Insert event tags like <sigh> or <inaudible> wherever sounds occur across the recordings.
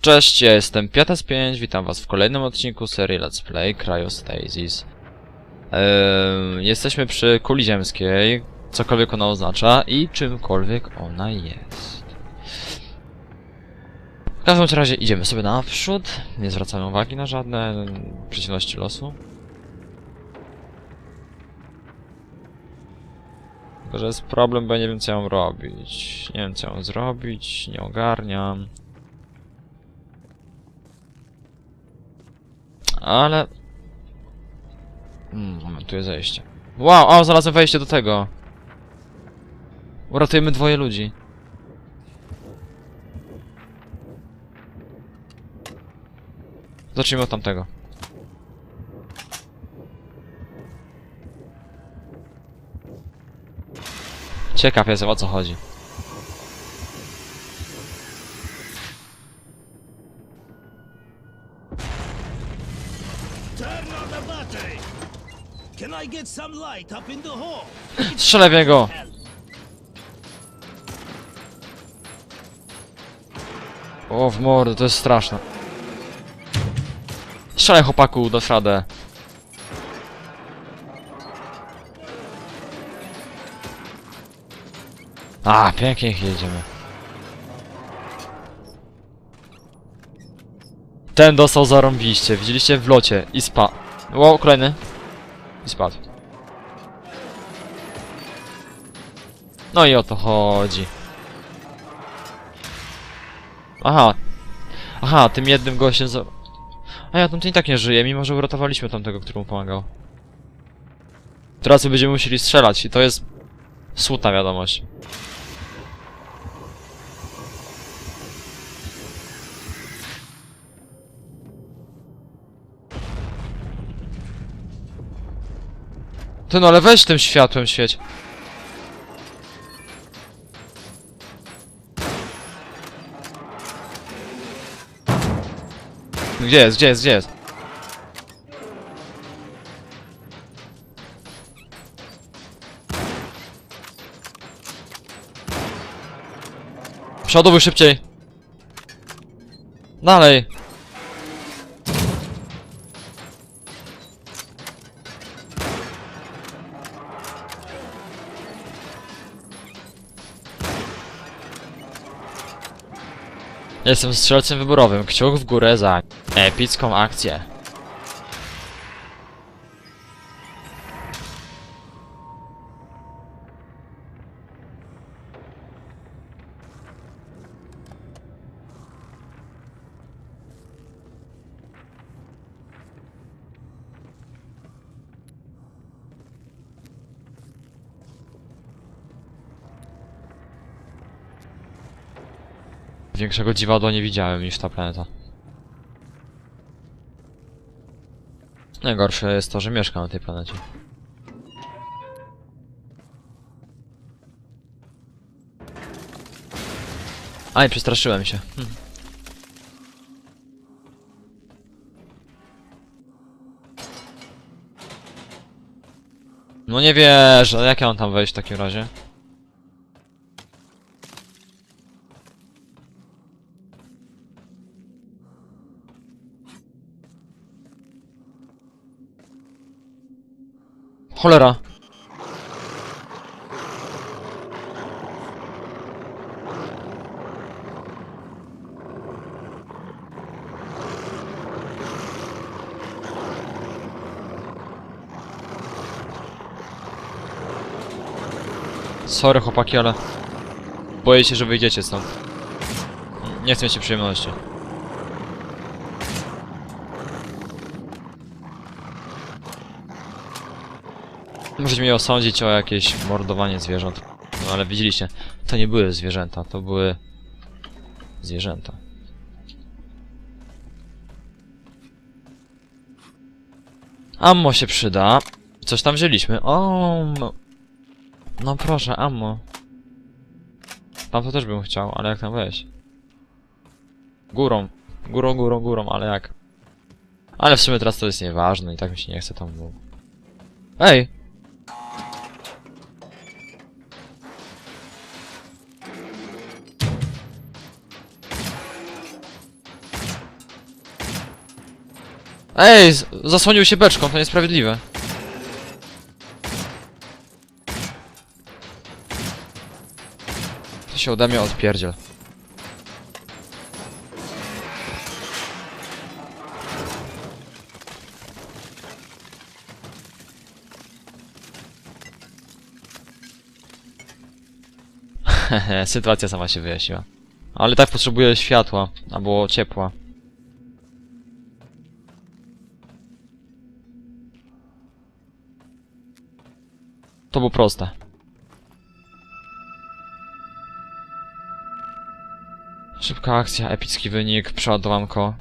Cześć, ja jestem Piatas5, witam was w kolejnym odcinku serii Let's Play Cryostasis. Eee, jesteśmy przy kuli ziemskiej, cokolwiek ona oznacza i czymkolwiek ona jest. W każdym razie idziemy sobie naprzód, nie zwracamy uwagi na żadne przeciwności losu. Tylko, że jest problem, bo ja nie wiem co ja mam robić. Nie wiem co ja mam zrobić, nie ogarniam. Ale... Hmm, moment, tu jest zejście. Wow, o, znalazłem wejście do tego. Uratujemy dwoje ludzi. Zacznijmy od tamtego. Ciekaw jestem o co chodzi. Strzelę w niego! O, w mordę, to jest straszne. Strzelaj chłopaku, dasz radę. A, pięknie jedziemy. Ten dostał zarąbiście, widzieliście w locie i spa. Ło, kolejny. I spadł. No i o to chodzi. Aha. Aha, tym jednym gościem za... A ja tamten i tak nie żyje, mimo że uratowaliśmy tamtego, który mu pomagał. Teraz będziemy musieli strzelać i to jest... Smutna wiadomość. Ty no, ale weź tym światłem świeć. Gdzie jest, gdzie jest, gdzie jest? Przodowy szybciej. Dalej. Jestem strzelcem wyborowym. Kciuk w górę za epicką akcję. Większego dziwadła nie widziałem niż ta planeta. Najgorsze jest to, że mieszkam na tej planecie. Aj, przestraszyłem się. Hm. No nie wiesz, ale jak ja mam tam wejść w takim razie? Cholera. Sorry chłopaki, ale boję się, że wyjdziecie stąd. Nie chcę mieć przyjemności. Możecie mnie osądzić o jakieś mordowanie zwierząt. No ale widzieliście, to nie były zwierzęta, to były zwierzęta. Ammo się przyda. Coś tam wzięliśmy. O, no. no proszę, ammo. Tam to też bym chciał, ale jak tam wejść? Górą. Górą, górą, górą, ale jak? Ale w sumie teraz to jest nieważne i tak mi się nie chce tam... Ej! Ej, zasłonił się beczką, to niesprawiedliwe. To się ode mnie odpierdziel. <laughs> Sytuacja sama się wyjaśniła. Ale tak potrzebuję światła, albo ciepła. To było proste. Szybka akcja, epicki wynik, przeładowanko.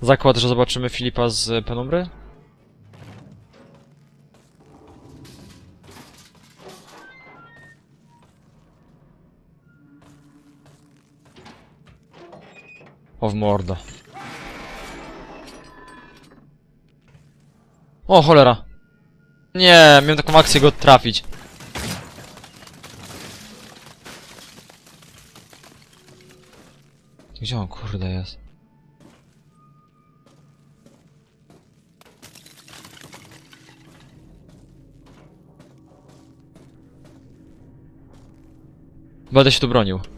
Zakład, że zobaczymy Filipa z Penumbry? O w mordę. O cholera. Nie, miałem taką akcję go trafić. Gdzie on kurde jest? Będę się tu bronił.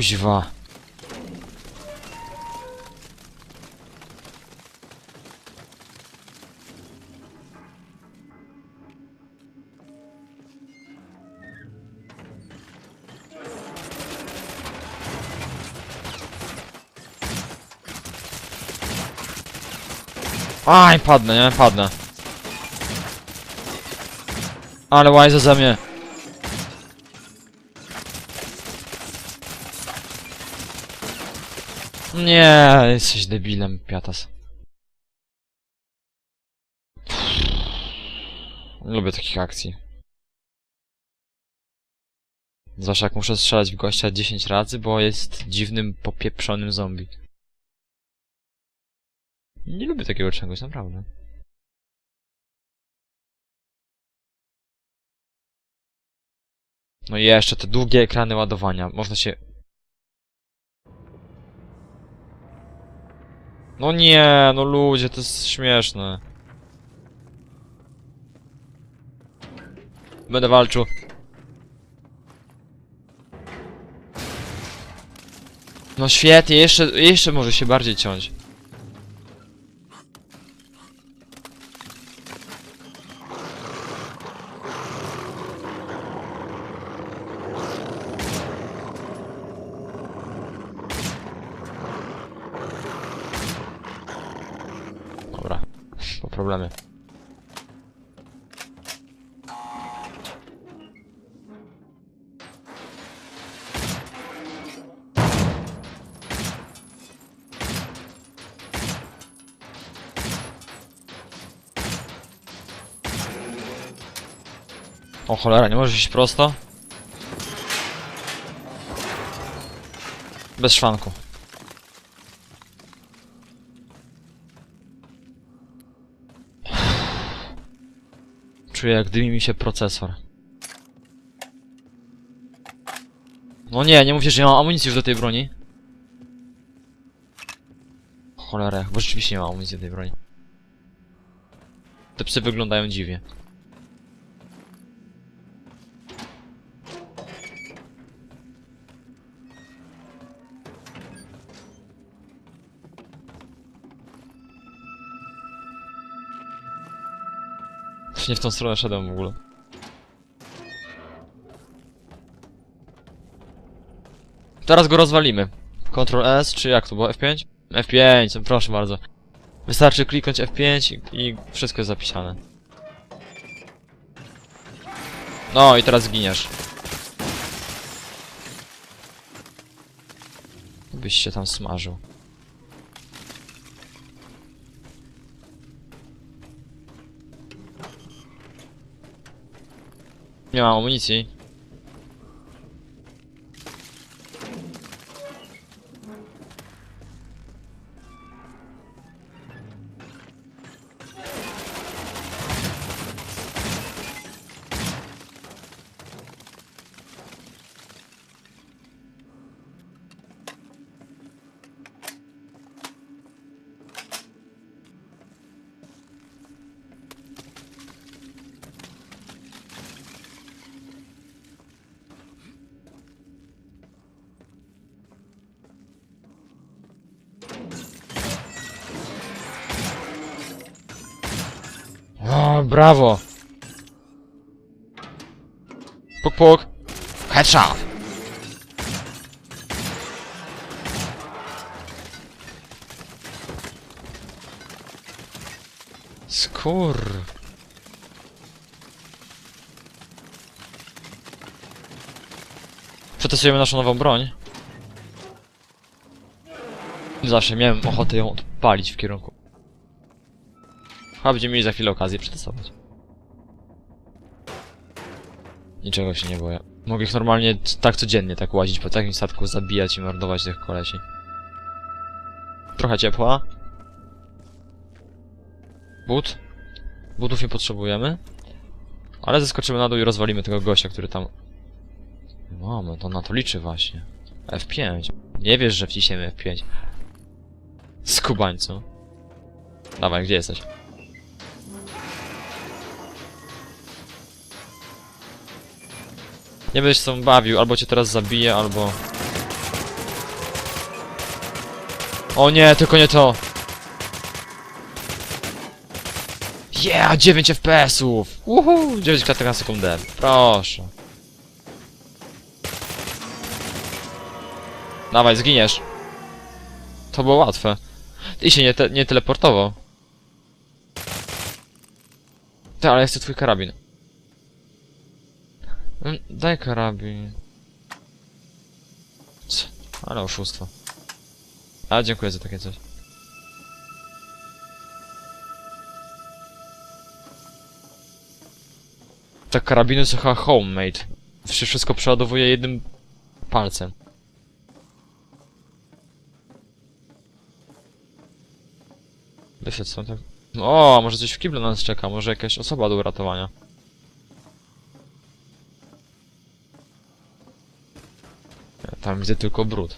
Kuźwa. Aj, padnę, nie? Padnę. Ale łajza za mnie. Nie, jesteś debilem, piatas. Lubię takich akcji. Zwłaszcza jak muszę strzelać w gościa 10 razy, bo jest dziwnym, popieprzonym zombie. Nie lubię takiego czegoś, naprawdę. No i jeszcze te długie ekrany ładowania. Można się... No nie, no ludzie, to jest śmieszne. Będę walczył. No świetnie, jeszcze, jeszcze może się bardziej ciąć. Po problemie. O cholera, nie możesz iść prosto? Bez szwanku. Czuję jak dymi mi się procesor. No nie, nie mówcie, że nie mam amunicji już do tej broni. Cholera, bo rzeczywiście nie mam amunicji do tej broni. Te psy wyglądają dziwnie. W tą stronę szedłem w ogóle. Teraz go rozwalimy. Ctrl S, czy jak to było? F5? F5, proszę bardzo. Wystarczy kliknąć F5 i, i wszystko jest zapisane. No i teraz zginiesz. Byś się tam smażył. Nie mam amunicji. O, brawo! Puk, puk. Headshot! Skur. Przetestujemy naszą nową broń. Zawsze miałem ochotę ją odpalić w kierunku. Chyba będziemy mieli za chwilę okazję przetestować. Niczego się nie boję. Mogę ich normalnie tak codziennie tak łazić po takim statku, zabijać i mordować tych kolesi. Trochę ciepła. But. Butów nie potrzebujemy. Ale zeskoczymy na dół i rozwalimy tego gościa, który tam... Moment, on na to liczy właśnie. F5. Nie wiesz, że wciśniemy F5. Skubańcu. Dawaj, gdzie jesteś? Nie będziesz tą bawił, albo cię teraz zabiję, albo... O nie, tylko nie to! Yeah, 9 FPS-ów! Uhu, 9 klatek na sekundę. Proszę. Dawaj, zginiesz. To było łatwe. I się nie, te, nie teleportował. Ty, ale ja chcę twój karabin. Mm, Daj karabin. Co? Ale oszustwo. A, dziękuję za takie coś. Te karabiny są chyba homemade. Wszystko przeładowuje jednym palcem. Wyszedł stąd tak... O, może coś w kiblu na nas czeka, może jakaś osoba do uratowania. Tam widzę tylko brud.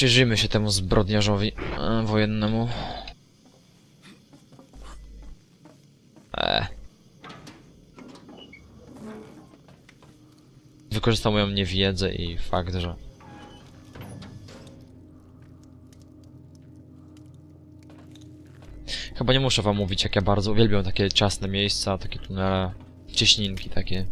Przyjrzyjmy się temu zbrodniarzowi e, wojennemu. Wykorzystał moją niewiedzę i fakt, że... Chyba nie muszę wam mówić, jak ja bardzo uwielbiam takie ciasne miejsca, takie tunele, cieśninki takie.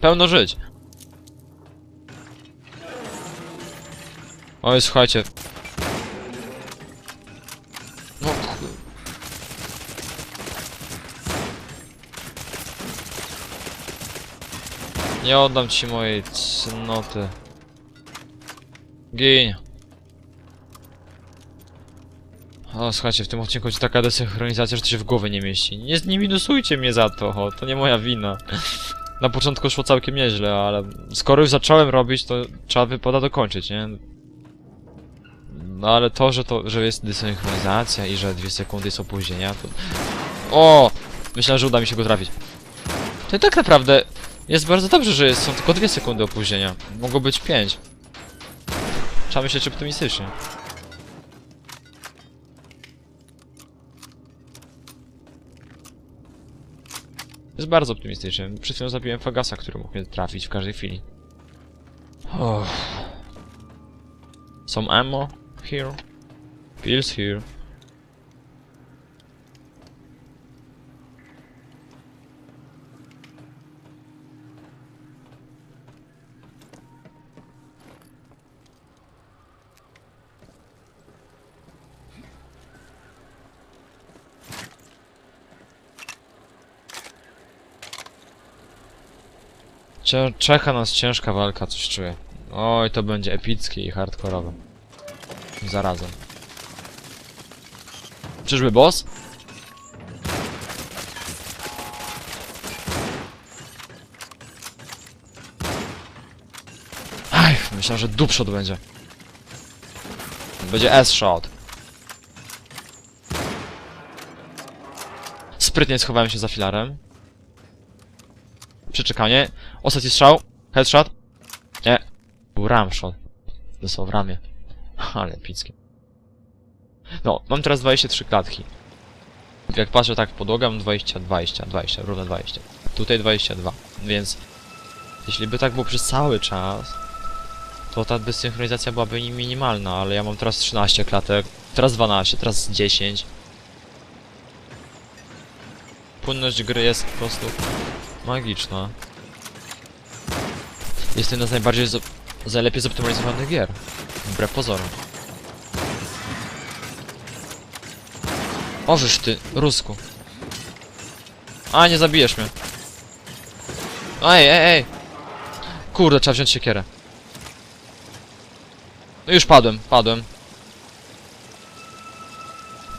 Pełno żyć. Oj, słuchajcie. Nie oddam ci mojej cnoty. Gin. O, słuchajcie, w tym odcinku jest taka desynchronizacja, że to się w głowie nie mieści. Nie, nie minusujcie mnie za to, o, to nie moja wina. <laughs> Na początku szło całkiem nieźle, ale skoro już zacząłem robić, to trzeba wypada dokończyć, nie? No ale to, że to, że jest desynchronizacja i że dwie sekundy jest opóźnienia, to... O! Myślałem, że uda mi się go trafić. To i tak naprawdę jest bardzo dobrze, że jest, są tylko dwie sekundy opóźnienia. Mogło być pięć. Trzeba myśleć optymistycznie. Jest bardzo optymistycznie. Przed chwilą zabiłem Fagasa, który mógł mnie trafić w każdej chwili. Oh. Some ammo here. Pills here. Cie czeka nas ciężka walka, coś czuję. Oj, to będzie epickie i hardkorowe. Zarazem. Czyżby boss? Aj, myślałem, że dupshot będzie. Będzie S-shot. Sprytnie schowałem się za filarem. Przeczekanie. Ostatni strzał. Headshot. Nie. Był ramshot. Dostał w ramię. <laughs> Ale epickie. No, mam teraz 23 klatki. Jak patrzę tak w podłogę, mam 20, 20, 20, równe 20. Tutaj 22. Więc jeśli by tak było przez cały czas, to ta desynchronizacja byłaby ni- minimalna, ale ja mam teraz 13 klatek, teraz 12, teraz 10. Płynność gry jest po prostu magiczna. Jest jedna z najbardziej najlepiej zoptymalizowanych gier. Wbrew pozorom. Ożysz ty, Rusku. A, nie zabijesz mnie. Ej, ej, ej. Kurde, trzeba wziąć siekierę. No już padłem, padłem.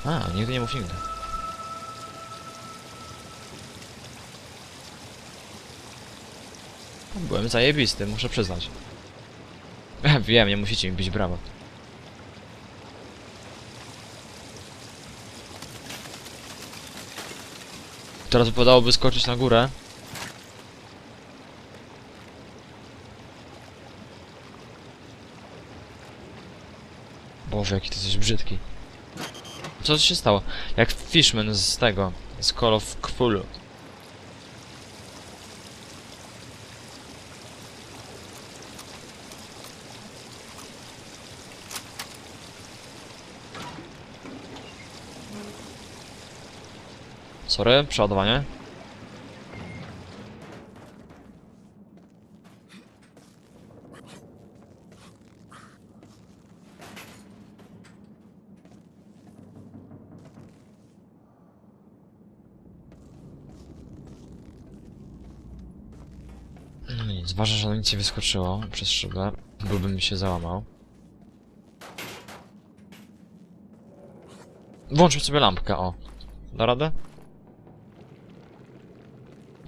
A, nigdy nie mów nigdy. Byłem zajebisty, muszę przyznać. <laughs> Wiem, nie musicie mi bić brawo. Teraz wypadałoby skoczyć na górę. Boże, jaki ty jesteś brzydki. Co się stało? Jak Fishman z tego, z Call of Cthulhu. Sorry, przeładowanie. No że nic nie wyskoczyło przez szybę. Byłbym mi się załamał. Włączmy sobie lampkę, o. Da radę?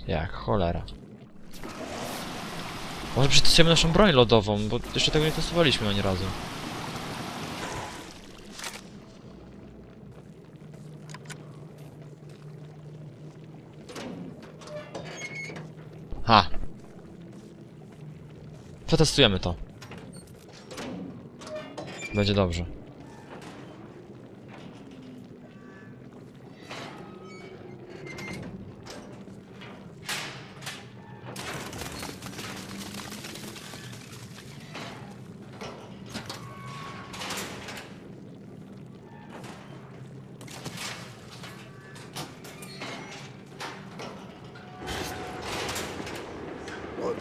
Jak cholera. Może przetestujemy naszą broń lodową, bo jeszcze tego nie testowaliśmy ani razu. Ha! Przetestujemy to. Będzie dobrze.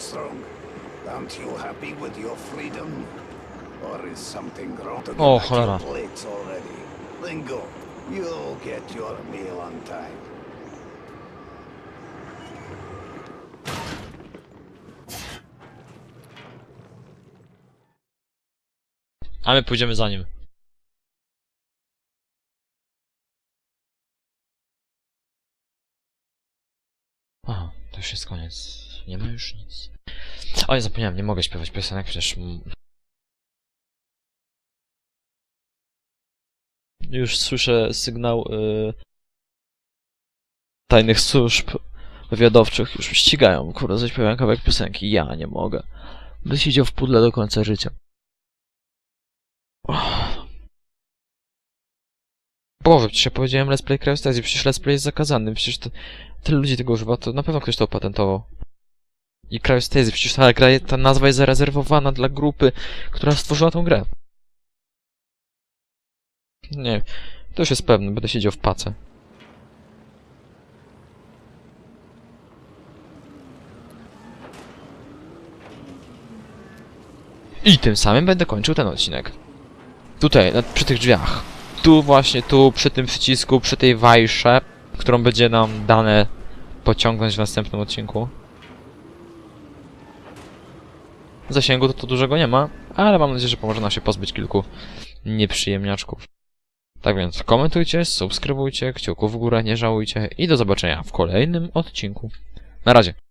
What's wrong? Aren't you happy with your freedom? Or is something wrong to Oh, cholera. plates already? Then go. You'll get your meal on time. A my pójdziemy za nim. Aha, to już jest koniec. Nie ma już nic. O, ja zapomniałem, nie mogę śpiewać piosenek, przecież... Już słyszę sygnał y... tajnych służb wywiadowczych. Już ścigają, kurde, zaśpiewałem kawałek piosenki. Ja nie mogę. Będę siedział w pudle do końca życia. Och. Boże, przecież ja powiedziałem Let's Play Cryostazji, przecież Let's Play jest zakazany, przecież to, tyle ludzi tego używa, to na pewno ktoś to opatentował. I Cryostazji, przecież ta, gra, ta nazwa jest zarezerwowana dla grupy, która stworzyła tą grę. Nie, to już jest pewne, będę siedział w pace. I tym samym będę kończył ten odcinek. Tutaj, przy tych drzwiach. Tu właśnie, tu, przy tym przycisku, przy tej wajsze, którą będzie nam dane pociągnąć w następnym odcinku. Zasięgu to, to dużego nie ma, ale mam nadzieję, że pomoże nam się pozbyć kilku nieprzyjemniaczków. Tak więc komentujcie, subskrybujcie, kciuków w górę nie żałujcie i do zobaczenia w kolejnym odcinku. Na razie.